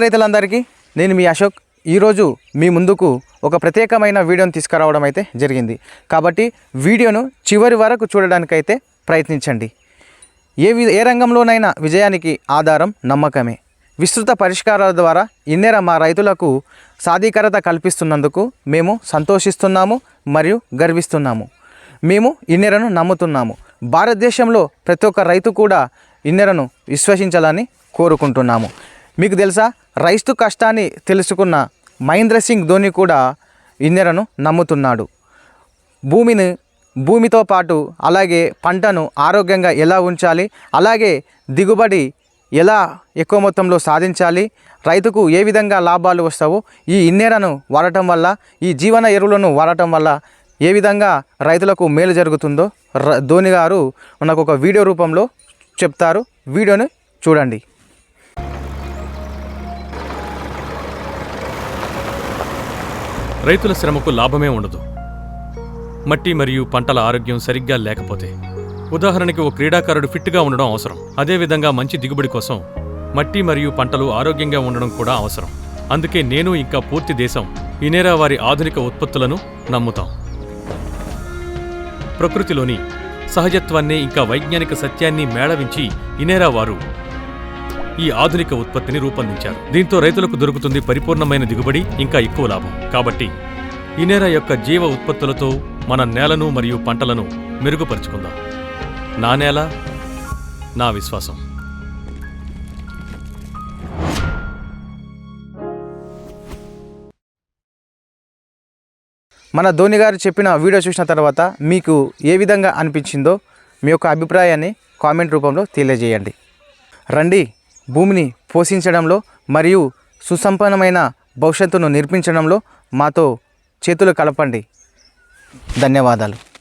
రైతులందరికీ. నేను మీ అశోక్. ఈరోజు మీ ముందుకు ఒక ప్రత్యేకమైన వీడియోను తీసుకురావడం అయితే జరిగింది. కాబట్టి వీడియోను చివరి వరకు చూడడానికైతే ప్రయత్నించండి. ఏ ఏ రంగంలోనైనా విజయానికి ఆధారం నమ్మకమే. విస్తృత పరిష్కారాల ద్వారా ఇన్నెర మా రైతులకు సాధికారత కల్పిస్తున్నందుకు మేము సంతోషిస్తున్నాము మరియు గర్విస్తున్నాము. మేము ఇన్నెరను నమ్ముతున్నాము. భారతదేశంలో ప్రతి ఒక్క రైతు కూడా ఇన్నెరను విశ్వసించాలని కోరుకుంటున్నాము. మీకు తెలుసా? రైస్తు కష్టాన్ని తెలుసుకున్న మహేంద్ర సింగ్ ధోని కూడా ఇన్నెరను నమ్ముతున్నాడు. భూమిని భూమితో పాటు అలాగే పంటను ఆరోగ్యంగా ఎలా ఉంచాలి అలాగే దిగుబడి ఎలా ఎక్కువ మొత్తంలో సాధించాలి రైతుకు ఏ విధంగా లాభాలు వస్తావో ఈ ఇన్నేరను వాడటం వల్ల ఈ జీవన ఎరువులను వాడటం వల్ల ఏ విధంగా రైతులకు మేలు జరుగుతుందో ర ధోని గారు మనకు ఒక వీడియో రూపంలో చెప్తారు. వీడియోని చూడండి. రైతుల శ్రమకు లాభమే ఉండదు. మట్టి మరియు పంటల ఆరోగ్యం సరిగ్గా లేకపోతే ఉదాహరణకి ఓ క్రీడాకారుడు ఫిట్గా ఉండడం అవసరం. అదేవిధంగా మంచి దిగుబడి కోసం మట్టి మరియు పంటలు ఆరోగ్యంగా ఉండడం కూడా అవసరం. అందుకే నేను ఇంకా పూర్తి దేశం ఇనేరా వారి ఆధునిక ఉత్పత్తులను నమ్ముతాం. ప్రకృతిలోని సహజత్వాన్ని ఇంకా వైజ్ఞానిక సత్యాన్ని మేళవించి ఇనేరా వారు ఈ ఆధునిక ఉత్పత్తిని రూపొందించారు. దీంతో రైతులకు దొరుకుతుంది పరిపూర్ణమైన దిగుబడి ఇంకా ఎక్కువ లాభం. కాబట్టి ఇనేరా యొక్క జీవ ఉత్పత్తులతో మన నేలను మరియు పంటలను మెరుగుపరుచుకుందాం. నా నేల నా విశ్వాసం. మన ధోని గారు చెప్పిన వీడియో చూసిన తర్వాత మీకు ఏ విధంగా అనిపించిందో మీ యొక్క అభిప్రాయాన్ని కామెంట్ రూపంలో తెలియజేయండి. రండి. భూమిని పోషించడంలో మరియు సుసంపన్నమైన భవిష్యత్తును నిర్మించడంలో మాతో చేతులు కలపండి. ధన్యవాదాలు.